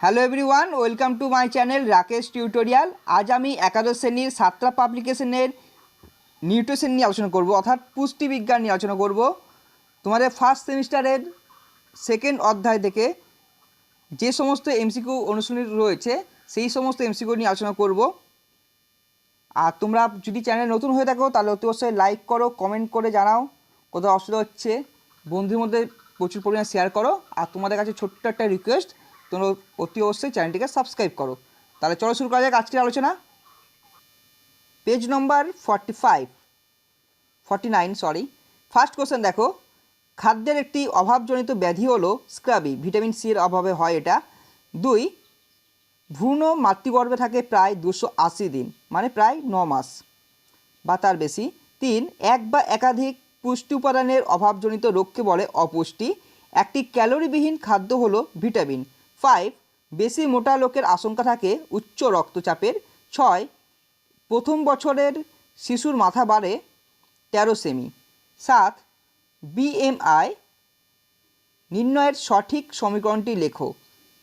Hello everyone welcome to my channel Rakesh tutorial আজ আমি একাদশ শ্রেণির সাতটা পাবলিকেশনের নিউট্রিশন নিয়ে আলোচনা করব, অর্থাৎ পুষ্টিবিজ্ঞান নিয়ে আলোচনা করব। তোমাদের ফার্স্ট সেমিস্টারের সেকেন্ড অধ্যায় থেকে যে সমস্ত এমসিকিউ অনুশীলনী রয়েছে, সেই সমস্ত এমসিকিউ নিয়ে আলোচনা করব। আর তোমরা যদি চ্যানেল নতুন হয়ে থাকো, তাহলে অতি অবশ্যই লাইক করো কমেন্ট করে জানাও, কোথাও অসুবিধা হচ্ছে, বন্ধুদের মধ্যে প্রচুর পরিমাণে শেয়ার করো। আর তোমাদের কাছে ছোট্ট একটা রিকোয়েস্ট তোমরা অতি অবশ্যই চ্যানেলটিকে সাবস্ক্রাইব করো। তাহলে চলো শুরু করা যাক আজকের আলোচনা। Page number forty five forty nine sorry first question দেখো, খাদ্যের একটি অভাবজনিত ব্যাধি হলো স্ক্রাবি ভিটামিন সি এর অভাবে হয় এটা। দুই, ভ্রূণ মাতৃগর্ভে থাকে প্রায় দুশো আশি দিন মানে প্রায় ন মাস, বা তার বেশি। তিন, এক বা একাধিক পুষ্টি উপাদানের অভাবজনিত রোগকে বলে অপুষ্টি। একটি ক্যালোরিবিহীন খাদ্য হলো ভিটামিন। ফাইভ, বেশি মোটা লোকের আশঙ্কা থাকে উচ্চ রক্তচাপের। ছয়, প্রথম বছরের শিশুর মাথা বাড়ে তেরো সেমি। সাত বিএমআই নির্ণয়ের সঠিক সমীকরণটি লেখো।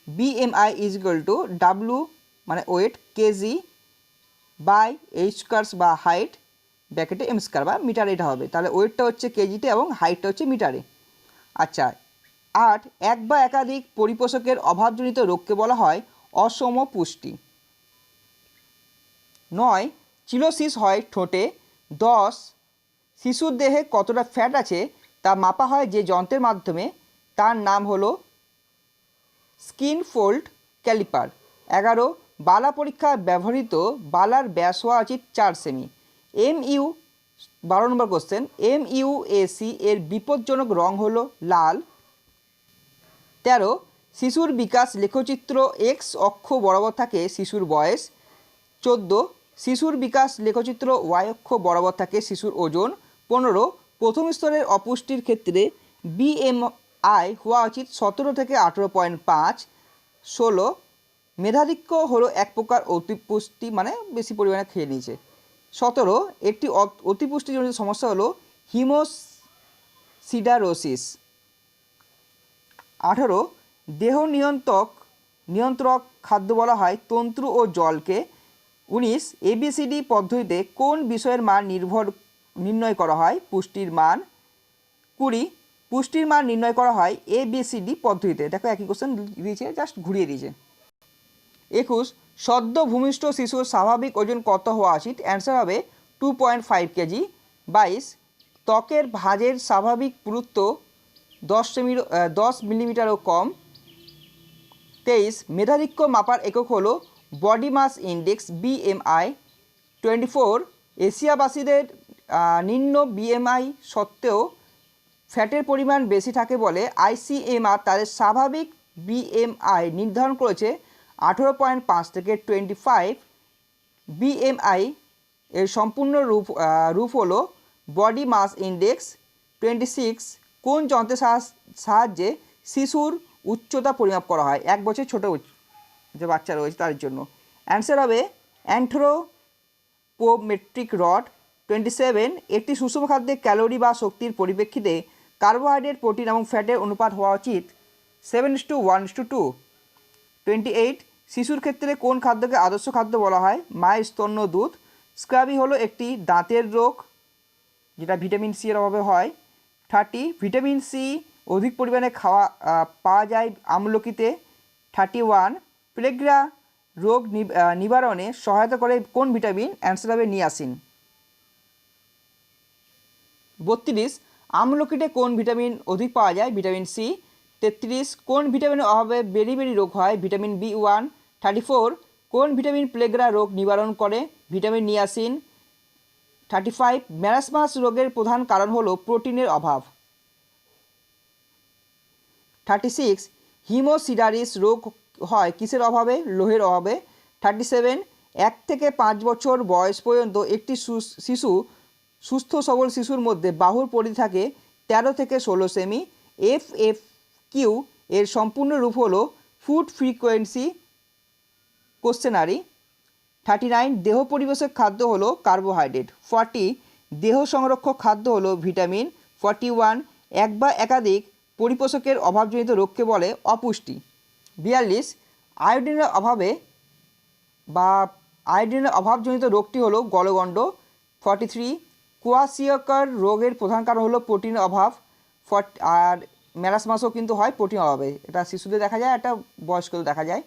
BMI is equal to W মানে weight K G by H squares বা হাইট ব্যাকেটে এম স্কোয়ার বা মিটারে এটা হবে। তাহলে ওয়েটটা হচ্ছে কেজিতে এবং হাইটটা হচ্ছে মিটারে আচ্ছা আট এক বা একাধিক পরিপোষকের অভাবজনিত রোগকে বলা হয় অসম পুষ্টি। নয়, চিলোসিস হয় ঠোঁটে। দশ, শিশুর দেহে কতটা ফ্যাট আছে তা মাপা হয় যে যন্ত্রের মাধ্যমে। তার নাম হলো স্কিন ফোল্ড ক্যালিপার। এগারো, বালা পরীক্ষায় ব্যবহৃত বালার ব্যাস হওয়া উচিত চার সেমি। এম ইউ, বারো number question M U A C বিপজ্জনক রং হলো লাল। তেরো, শিশুর বিকাশ লেখচিত্র এক্স অক্ষ বরাবর থাকে শিশুর বয়স। চোদ্দ, শিশুর বিকাশ লেখচিত্র ওয়াই অক্ষ বরাবর থাকে শিশুর ওজন। পনেরো, প্রথম স্তরের অপুষ্টির ক্ষেত্রে বিএমআই হওয়া উচিত সতেরো থেকে আঠেরো পয়েন্ট পাঁচ। ষোলো মেধাধিক্য হলো এক প্রকার অতিপুষ্টি মানে বেশি পরিমাণে খেয়ে নিয়েছে। সতেরো, একটি অত- অতিপুষ্টিজনিত সমস্যা হলো হিমোসিডারোসিস আঠারো, দেহ নিয়ন্ত্রক নিয়ন্ত্রক খাদ্য বলা হয় তন্তু ও জলকে। উনিশ এবিসিডি পদ্ধতিতে কোন বিষয়ের মান নির্ভর, নির্ণয় করা হয়? পুষ্টির মান। কুড়ি, পুষ্টির মান নির্ণয় করা হয় এবিসিডি পদ্ধতিতে। দেখো একই কোশ্চেন দিয়েছে জাস্ট ঘুরিয়ে দিয়েছে। একুশ, সদ্য ভূমিষ্ঠ শিশুর স্বাভাবিক ওজন কত হওয়া উচিত? অ্যান্সার হবে টু পয়েন্ট ফাইভ কেজি। বাইশ, ত্বকের ভাঁজের স্বাভাবিক পুরুত্ব দশ সেমি দশ মিলিমিটারও কম। তেইশ মেধাধিক্য মাপার একক হলো body mass index BMI twenty four, এশিয়াবাসীদের নিম্ন বিএমআই সত্ত্বেও ফ্যাটের পরিমাণ বেশি থাকে বলে আইসিএমআর তাদের স্বাভাবিক বিএমআই নির্ধারণ করেছে আঠেরো পয়েন্ট পাঁচ থেকে টোয়েন্টি ফাইভ। বিএমআই এর সম্পূর্ণ রূপ রূপ হলো body mass index twenty six কোন যন্ত্রের সাহায্য- শিশুর উচ্চতা পরিমাপ করা হয়? এক বছর, ছোটো যে বাচ্চা রয়েছে তার জন্য। অ্যান্সার হবে অ্যান্থ্রোপোমেট্রিক রড টোয়েন্টি সেভেন একটি সুষম খাদ্যে ক্যালোরি বা শক্তির পরিপ্রেক্ষিতে কার্বোহাইড্রেট, প্রোটিন এবং ফ্যাটের অনুপাত হওয়া উচিত। Seven is two one is two two twenty eight শিশুর ক্ষেত্রে কোন খাদ্যকে আদর্শ খাদ্য বলা হয়? মায়ের স্তন্য দুধ স্ক্রাবি হলো একটি দাঁতের রোগ, যেটা ভিটামিন সি এর অভাবে হয়। থার্টি, ভিটামিন সি অধিক পরিমাণে খাওয়া পাওয়া যায় আমলকিতে। থার্টি ওয়ান প্লেগ্রা রোগ নিবারণে সহায়তা করে কোন ভিটামিন? অ্যান্সার হবে নিয়াসিন। বত্রিশ, আমলকিতে কোন ভিটামিন অধিক পাওয়া যায়? Vitamin C. তেত্রিশ, কোন ভিটামিনের অভাবে বেরি বেরি রোগ হয়? Vitamin B one. Thirty four, কোন ভিটামিন প্লেগ্রা রোগ নিবারণ করে? Vitamin niacin. Thirty five marasmus রোগের প্রধান কারণ হলো প্রোটিনের অভাব। থার্টি সিক্স, হিমোসিডারিস রোগ হয় কিসের অভাবে? লোহের অভাবে। থার্টি সেভেন, এক থেকে পাঁচ বছর বয়স পর্যন্ত একটি শিশু, সুস্থ সবল শিশুর মধ্যে বাহুর পরিধি থাকে তেরো থেকে ষোলো সেমি। এফ এফ কিউ এর সম্পূর্ণ রূপ হলো food frequency questionnaire. Thirty nine দেহ পরিবেশক খাদ্য হলো কার্বোহাইড্রেট। ফর্টি দেহ সংরক্ষক খাদ্য হলো ভিটামিন। ফর্টি ওয়ান এক বা একাধিক পরিপোষকের অভাবজনিত রোগকে বলে অপুষ্টি। বিয়াল্লিশ আয়োডিনের অভাবে বা আয়োডিনের অভাবজনিত রোগটি হলো গলগণ্ড। ফর্টি থ্রি কোয়াশিয়কার রোগের প্রধান কারণ হলো প্রোটিনের অভাব। ফট আর ম্যারাসমাসও কিন্তু হয় প্রোটিন অভাবে। এটা শিশুদের দেখা যায় এটা বয়স্কদের দেখা যায়।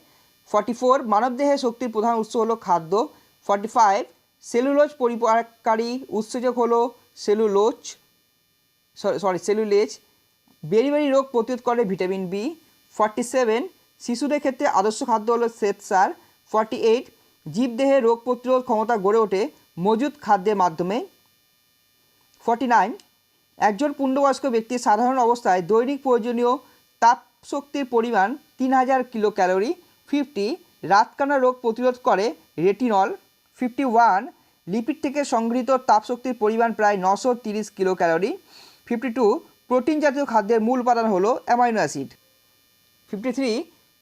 ফর্টি ফোর, মানবদেহে শক্তির প্রধান উৎস হলো খাদ্য। ফর্টি ফাইভ, সেলুলোজ পরিপাককারী উৎসেচক হলো সেলুলোজ, সরি সেলুলেজ। বেরি রোগ প্রতিরোধ করে ভিটামিন বি। ফর্টি সেভেন, শিশুদের ক্ষেত্রে আদর্শ খাদ্য হলো শ্বেতসার। ফর্টি এইট, জীবদেহে রোগ প্রতিরোধ ক্ষমতা গড়ে ওঠে মজুদ খাদ্যের মাধ্যমে। ফর্টি নাইন, একজন পূর্ণবয়স্ক ব্যক্তির সাধারণ অবস্থায় দৈনিক প্রয়োজনীয় তাপ শক্তির পরিমাণ তিন হাজার কিলো ক্যালোরি ফিফটি রাতকানা রোগ প্রতিরোধ করে রেটিনল ফিফটি ওয়ান লিপিড থেকে সংগৃহীত তাপশক্তির পরিমাণ প্রায় নশো তিরিশ kilo calorie fifty two protein জাতীয় খাদ্যের মূল উপাদান হলো অ্যামাইনো অ্যাসিড। ফিফটি থ্রি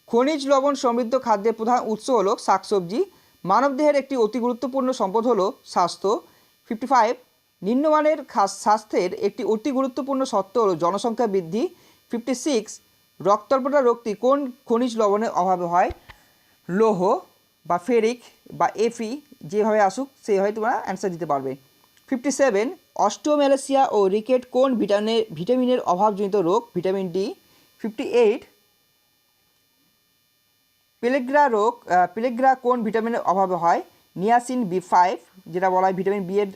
খনিজ লবণ সমৃদ্ধ খাদ্যের প্রধান উৎস হলো শাকসবজি। মানবদেহের একটি অতি গুরুত্বপূর্ণ সম্পদ হলো স্বাস্থ্য। ফিফটি ফাইভ নিম্নমানের স্বাস্থ্যের একটি অতি গুরুত্বপূর্ণ সত্য হলো জনসংখ্যা বৃদ্ধি। ফিফটি সিক্স রক্তল্পতা রোগটি কোন খনিজ লবণের অভাবে হয়? লৌহ বা ফেরিক বা এফি যেভাবে আসুক, সেভাবে তোমরা অ্যান্সার দিতে পারবে। ফিফটি সেভেন অস্টিওম্যালেসিয়া ও রিকেট কোন ভিটামিনের ভিটামিনের অভাবজনিত রোগ? Vitamin D. Fifty eight pellagra রোগ পেলেগ্রা কোন ভিটামিনের অভাবে হয়? নিয়াসিন বি ফাইভ যেটা বলা হয় ভিটামিন বি এর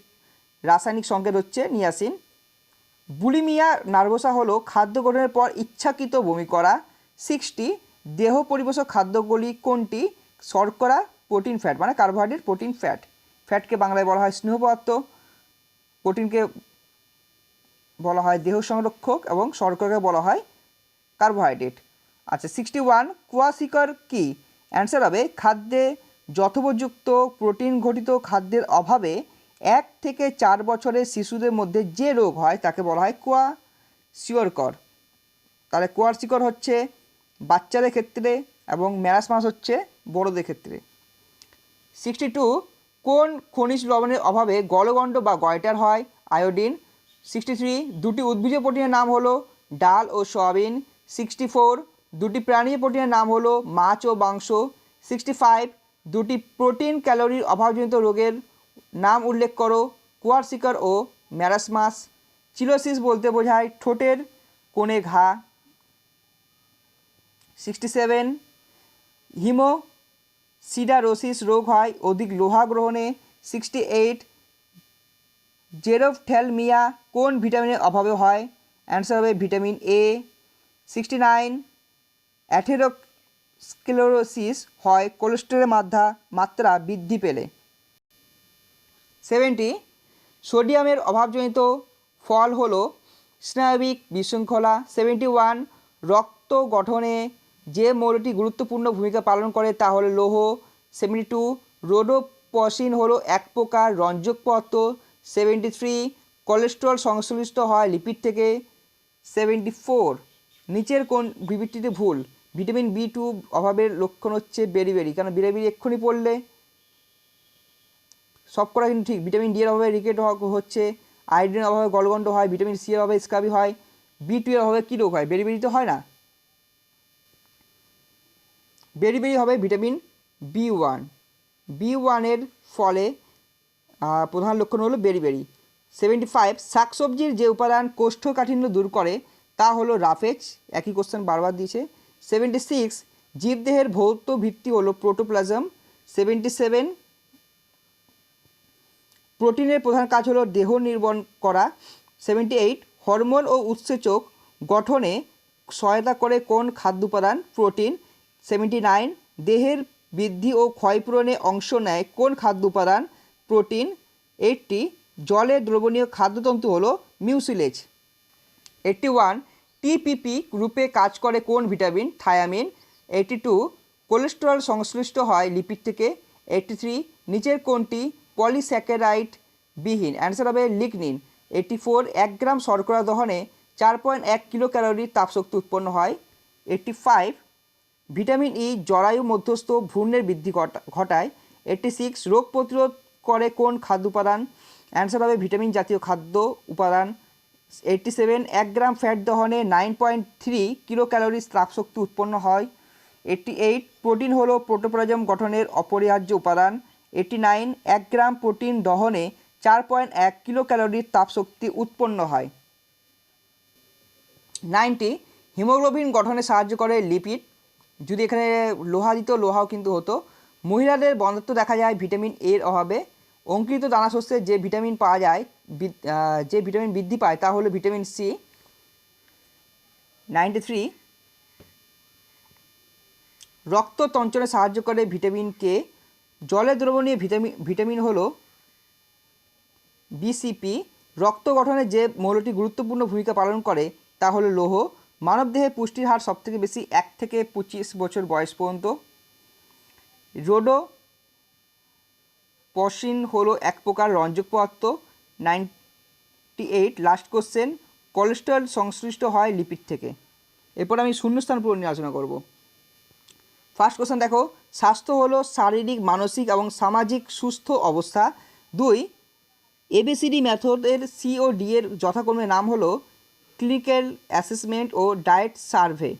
রাসায়নিক সংকেত হচ্ছে নিয়াসিন। বুলিমিয়া নার্ভোসা হলো খাদ্য গ্রহণের পর ইচ্ছাকৃত বমি করা। সিক্সটি, দেহ পরিবেশক খাদ্যগুলি কোনটি? শর্করা, প্রোটিন, ফ্যাট মানে কার্বোহাইড্রেট, প্রোটিন, ফ্যাট। ফ্যাটকে বাংলায় বলা হয় স্নেহ পদার্থ। প্রোটিনকে বলা হয় দেহ সংরক্ষক এবং শর্করাকে বলা হয় কার্বোহাইড্রেট। আচ্ছা সিক্সটি ওয়ান, কোয়াশিকর কি? অ্যান্সার হবে, খাদ্যে যথোপযুক্ত প্রোটিন ঘটিত খাদ্যের অভাবে এক থেকে চার বছরের শিশুদের মধ্যে যে রোগ হয় তাকে বলা হয় কোয়া শিওরকর তাহলে কোয়ার শিকর হচ্ছে বাচ্চাদের ক্ষেত্রে এবং ম্যারাসমাস হচ্ছে বড়দের ক্ষেত্রে। সিক্সটি টু, কোন খনিজ লবণের অভাবে গলগণ্ড বা গয়টার হয়? আয়োডিন। সিক্সটি থ্রি, দুটি উদ্ভিজ প্রোটিনের নাম হলো ডাল ও সয়াবিন। সিক্সটি ফোর, দুটি প্রাণী প্রোটিনের নাম হলো মাছ ও মাংস। সিক্সটি ফাইভ, দুটি প্রোটিন ক্যালোরির অভাবজনিত রোগের নাম উল্লেখ করো কোয়ারসিকার ও ম্যারাসমাস চিলোসিস বলতে বোঝায় ঠোঁটের কোণে ঘা। সিক্সটি সেভেন হিমো সিডারোসিস রোগ হয় অধিক লোহা গ্রহণে। সিক্সটি এইট জেরোফথ্যালমিয়া কোন ভিটামিনের অভাবে হয়? অ্যান্সার হবে vitamin A. Sixty nine, atherosclerosis হয় কোলেস্টেরলের মাত্রা মাত্রা বৃদ্ধি পেলে। সেভেন্টি, সোডিয়ামের অভাবজনিত ফল হলো স্নায়বিক বিশৃঙ্খলা। সেভেন্টি ওয়ান, রক্ত গঠনে যে মৌলটি গুরুত্বপূর্ণ ভূমিকা পালন করে তা হলো লৌহ। সেভেন্টি টু, রোডোপসিন হলো এক প্রকার রঞ্জক পদার্থ সেভেন্টি থ্রি, কোলেস্ট্রল সংশ্লিষ্ট হয় লিপিড থেকে। সেভেন্টি ফোর, নিচের কোন বিবৃতিতে ভুল? ভিটামিন বি টু অভাবের লক্ষণ হচ্ছে বেরি বেরি কারণ বেরি বেরি এক্ষুনি পড়লে? সব করা কিন্তু ঠিক। ভিটামিন ডি এর অভাবে রিকেট হচ্ছে আয়োডিনের অভাবে গলগণ্ড হয়, ভিটামিন সি এর অভাবে স্কাবি হয় বি টু এর অভাবে কী রোগ হয়? বেরি বেরি তো হয় না? বেরি বেরি হবে ভিটামিন বি ওয়ান বি ওয়ানের ফলে প্রধান লক্ষণ হলো বেরি বেরি। সেভেন্টি ফাইভ শাকসবজির যে উপাদান কোষ্ঠকাঠিন্য দূর করে, তা হলো রাফেজ, একই কোশ্চেন বারবার দিয়েছে। সেভেন্টি সিক্স জীবদেহের ভৌত ভিত্তি হলো প্রোটোপ্লাজম সেভেন্টি সেভেন প্রোটিনের প্রধান কাজ হলো দেহ নির্মাণ করা। সেভেন্টি এইট হরমোন ও উৎসেচক গঠনে সহায়তা করে কোন খাদ্য উপাদান? প্রোটিন। সেভেন্টি নাইন দেহের বৃদ্ধি ও ক্ষয়পূরণে অংশ নেয় কোন খাদ্য উপাদান? প্রোটিন। এইটটি জলে দ্রবণীয় খাদ্যতন্তু হলো মিউসিলেজ। এইটটি ওয়ান টিপিপি গ্রুপে কাজ করে কোন vitamin? Thiamine. Eighty two cholesterol সংশ্লিষ্ট হয় লিপিড থেকে। এইটটি থ্রি নিচের কোনটি? পলিস্যাকারাইড বিহীন। অ্যান্সার হবে লিগনিন। এইটটি ফোর এক গ্রাম শর্করা দহনে চার পয়েন্ট এক কিলো ক্যালোরির তাপশক্তি উৎপন্ন হয়। এইটটি ফাইভ ভিটামিন ই জরায়ু মধ্যস্থ ভ্রূণের বৃদ্ধি ঘটা- ঘটায়। এইটটি সিক্স রোগ প্রতিরোধ করে কোন খাদ্য উপাদান? অ্যান্সার হবে ভিটামিন জাতীয় খাদ্য উপাদান। এইটটি সেভেন এক গ্রাম ফ্যাট দহনে নাইন পয়েন্ট থ্রি কিলো ক্যালোরির তাপশক্তি উৎপন্ন হয়। এইটটি এইট প্রোটিন হলো প্রোটোপ্লাজম গঠনের অপরিহার্য উপাদান। এইটটি নাইন এক গ্রাম প্রোটিন দহনে চার পয়েন্ট এক কিলো ক্যালোরির তাপশক্তি উৎপন্ন হয়। নাইনটি, হিমোগ্লোবিন গঠনে সাহায্য করে লিপিড। যদি এখানে লোহা দিত, লোহাও কিন্তু হতো। মহিলাদের বন্ধত্ব দেখা যায় ভিটামিন এর অভাবে। অঙ্কিত দানাশস্যে যে ভিটামিন পাওয়া যায় যে ভিটামিন বৃদ্ধি পায় তা হলো ভিটামিন সি। নাইনটি থ্রি, রক্ত তঞ্চনে সাহায্য করে ভিটামিন কে। জলে দ্রবণীয় ভিটামিন ভিটামিন হলো বিসিপি রক্ত গঠনে যে মৌলটি গুরুত্বপূর্ণ ভূমিকা পালন করে, তা হলো লৌহ। মানবদেহে পুষ্টির হার সবথেকে বেশি এক থেকে পঁচিশ বছর বয়স পর্যন্ত। রোডো পশিন হলো এক প্রকার রঞ্জক পদার্থ। Ninety eight last question, cholesterol সংশ্লিষ্ট হয় লিপিড থেকে। এরপর আমি শূন্যস্থান পূরণ নিয়ে আলোচনা করব। ফার্স্ট কোশ্চেন দেখো, স্বাস্থ্য হলো শারীরিক, মানসিক এবং সামাজিক সুস্থ অবস্থা। দুই এবিসিডি মেথডের সি ও ডি এর যথাক্রমে নাম হলো ক্লিনিক্যাল অ্যাসেসমেন্ট ও ডায়েট সার্ভে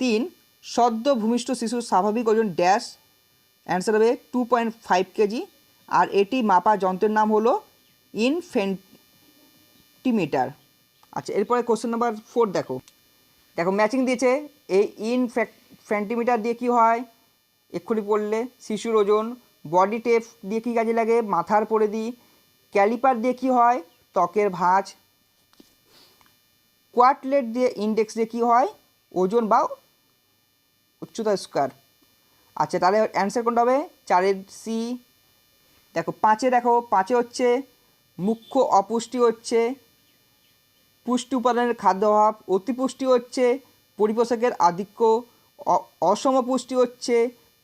তিন, সদ্য ভূমিষ্ঠ শিশুর স্বাভাবিক ওজন ড্যাশ অ্যান্সার হবে টু পয়েন্ট ফাইভ কেজি আর এটি মাপা যন্ত্রের নাম হলো ইনফেন্টিমিটার আচ্ছা এরপরে কোশ্চেন নাম্বার ফোর দেখো। দেখো ম্যাচিং দিয়েছে, এই ইন ফ্যান্টিমিটার দিয়ে কি হয়? এক্ষুনি পড়লে শিশুর ওজন বডি টেপ দিয়ে কী কাজে লাগে? মাথার পরে দিই ক্যালিপার দিয়ে কী হয়? ত্বকের ভাঁজ কোয়াটলেট দিয়ে ইন্ডেক্স দিয়ে কী হয়? ওজন বা উচ্চতা স্কোয়ার। আচ্ছা তাহলে অ্যান্সার কোনটা হবে? চারের সি দেখো, পাঁচে দেখো, পাঁচে হচ্ছে মুখ্য অপুষ্টি হচ্ছে পুষ্টি উপাদানের খাদ্য অভাব, অতিপুষ্টি হচ্ছে পরিপোষকের আধিক্য অসম পুষ্টি হচ্ছে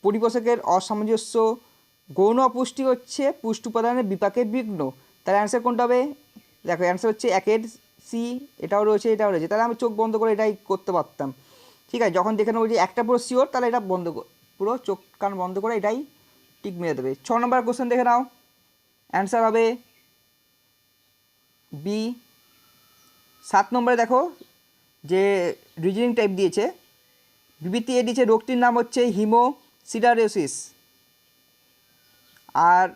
পরিপোষকের অসামঞ্জস্য, গৌণ অপুষ্টি হচ্ছে পুষ্টি উপাদানের বিপাকের বিঘ্ন। তাহলে অ্যান্সার কোনটা হবে? দেখো অ্যান্সার হচ্ছে একের সি এটাও রয়েছে এটাও রয়েছে। তাহলে আমি চোখ বন্ধ করে এটাই করতে পারতাম। ঠিক আছে, যখন দেখে নেব যে একটা পুরো শিওর তাহলে এটা বন্ধ পুরো চোখ কান বন্ধ করে এটাই টিক মেরে দেবে। ছ নম্বর কোশ্চেন দেখে নাও। অ্যান্সার হবে বি সাত নম্বরে দেখো যে রিজনিং টাইপ দিয়েছে। বিবৃতি এ রোগটির নাম হচ্ছে হিমো সিডারেসিস আর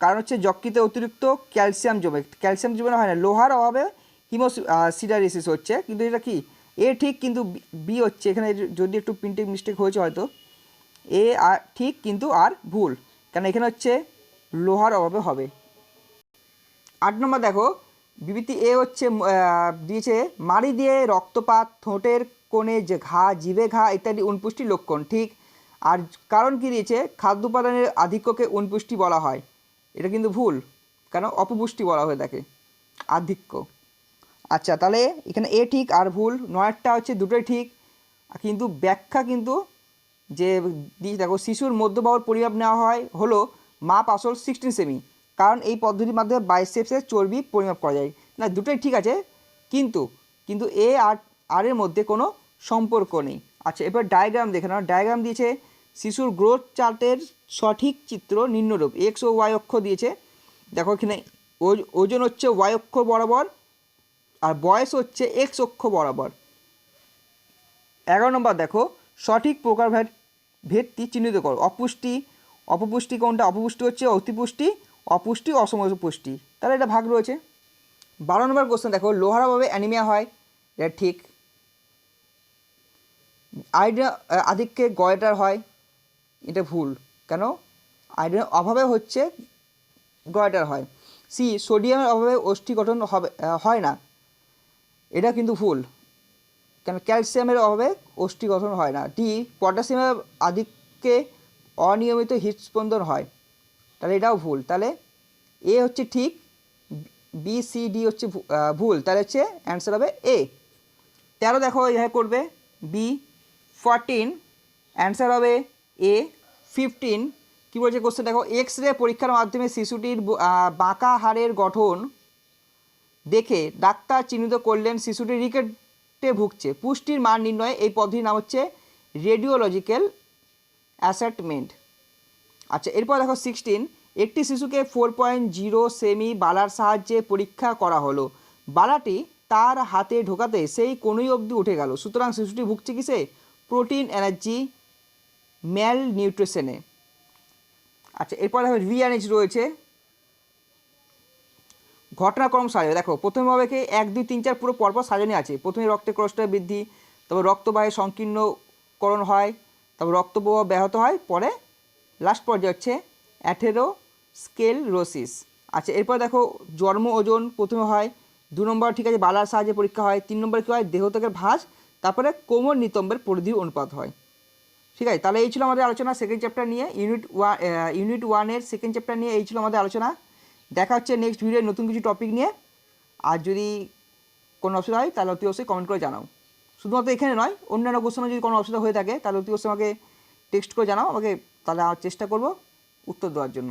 কারণ হচ্ছে যকৃতে অতিরিক্ত ক্যালসিয়াম জমে ক্যালসিয়াম জমে হয় না, লোহার অভাবে হিমো সিডারেসিস হচ্ছে। কিন্তু এটা কি? এ ঠিক কিন্তু বি হচ্ছে, এখানে যদি একটু প্রিন্টিং মিস্টেক হয়েছে হয়তো। এ আর ঠিক কিন্তু আর ভুল কারণ এখানে হচ্ছে লোহার অভাবে হবে। আট নম্বর দেখো বিবৃতি এ হচ্ছে দিয়েছে মাড়ি দিয়ে রক্তপাত, ঠোঁটের কোণে যে ঘা জিভে ঘা ইত্যাদি অনুপুষ্টির লক্ষণ, ঠিক? আর কারণ কি দিয়েছে? খাদ্য উপাদানের আধিক্যকে অনুপুষ্টি বলা হয়। এটা কিন্তু ভুল, কেন? অপপুষ্টি বলা হয়ে থাকে আধিক্য। আচ্ছা তাহলে এখানে এ ঠিক, আর ভুল। নয়েরটা হচ্ছে দুটোই ঠিক। কিন্তু ব্যাখ্যা কিন্তু যে দেখো, শিশুর মধ্যবাহুর পরিমাপ নেওয়া হয় হলো মাপ আসল সিক্সটিন সেমি কারণ এই পদ্ধতির মাধ্যমে বাইসেপসের চর্বি পরিমাপ করা যায়। না, দুটোই ঠিক আছে, কিন্তু কিন্তু এ আর আর এর মধ্যে কোনো সম্পর্ক নেই। আচ্ছা এবার ডায়াগ্রাম দেখে নাও। ডায়াগ্রাম দিয়েছে শিশুর গ্রোথ চার্টের সঠিক চিত্র নিম্নরূপ। এক্স ও ওয়াই অক্ষ দিয়েছে। দেখো এখানে ওজ- ওজন হচ্ছে ওয়াই অক্ষ বরাবর আর বয়স হচ্ছে এক্স অক্ষ বরাবর। এগারো নম্বর দেখো, সঠিক প্রকারভেদ ভেদটি চিহ্নিত করো। অপুষ্টি, অপপুষ্টি কোনটা? অপপুষ্টি হচ্ছে অতিপুষ্টি, অপুষ্টি অসম পুষ্টি তাহলে এটা ভাগ রয়েছে। বারো নম্বর কোশ্চেন দেখো, লোহার অভাবে অ্যানিমিয়া হয়। এটা ঠিক। আইডিয়া আধিক্যে গয়টার হয়, এটা ভুল। কেন? আয়রনের অভাবে হচ্ছে গয়টার হয়। সি, সোডিয়ামের অভাবে অস্থি গঠন হবে হয় না। এটা কিন্তু ভুল। কেন? ক্যালসিয়ামের অভাবে অষ্টি গঠন হয় না। ডি, পটাশিয়ামের আধিক্যে অনিয়মিত হৃদস্পন্দন হয়। তাহলে এটাও ভুল। তাহলে এ হচ্ছে ঠিক, বি, সি, ডি হচ্ছে ভুল। তাহলে হচ্ছে অ্যান্সার হবে এ। তেরো দেখো এইভাবে করবে। বি ফরটিন অ্যান্সার হবে এ ফিফটিন কী বলছে কোশ্চেন দেখো এক্স রে পরীক্ষার মাধ্যমে শিশুটির বাঁকা হাড়ের গঠন দেখে ডাক্তার চিহ্নিত করলেন শিশুটি রিকেটে ভুগছে। পুষ্টির মান নির্ণয়ে এই পদ্ধতির নাম হচ্ছে রেডিওলজিক্যাল অ্যাসেটমেন্ট আচ্ছা এরপর দেখো সিক্সটিন একটি শিশুকে ফোর পয়েন্ট জিরো সেমি বালার সাহায্যে পরীক্ষা করা হলো। বালাটি তার হাতে ঢোকাতে সেই কোনোই অবধি উঠে গেল। সুতরাং শিশুটি ভুগছে কিসে? প্রোটিন এনার্জি ম্যাল নিউট্রিশনে আচ্ছা এরপর দেখো রিয়ানেজ রয়েছে। ঘটনাক্রম সাজাবে দেখো, প্রথমে কি, এক, দুই, তিন, চার, পুরো পরপর সাজানো আছে। প্রথমে রক্তের কোলেস্ট্রল বৃদ্ধি, তারপর রক্তবাহের সংকীর্ণকরণ হয়, তারপর রক্তপ্রবাহ ব্যাহত হয়, পরে লাস্ট পর্যায়ে হচ্ছে অ্যাথেরো স্কেল রোসিস আচ্ছা এরপর দেখো, জন্ম ওজন প্রথমে হয়, দু নম্বর ঠিক আছে, বালার সাহায্যে পরীক্ষা হয়, তিন নম্বর কী হয়, দেহত্যাগের ভাঁজ তারপরে কোমর নিতম্বের পরিধি অনুপাত হয়। ঠিক আছে? তাহলে এই ছিল আমাদের আলোচনা সেকেন্ড চ্যাপ্টার নিয়ে। ইউনিট ওয়ান ইউনিট ওয়ানের সেকেন্ড চ্যাপ্টার নিয়ে এই ছিল আমাদের আলোচনা। দেখা হচ্ছে নেক্সট ভিডিওয়ে নতুন কিছু টপিক নিয়ে। আর যদি কোনো অসুবিধা হয়, তাহলে অতি অবশ্যই কমেন্ট করে জানাও। শুধুমাত্র এখানে নয়, অন্যান্য কোশ্চেনে যদি কোনো অসুবিধা হয়ে থাকে, তাহলে অতি অবশ্যই আমাকে টেক্সট করে জানাও। আমাকে তাহলে চেষ্টা করব উত্তর দেওয়ার জন্য।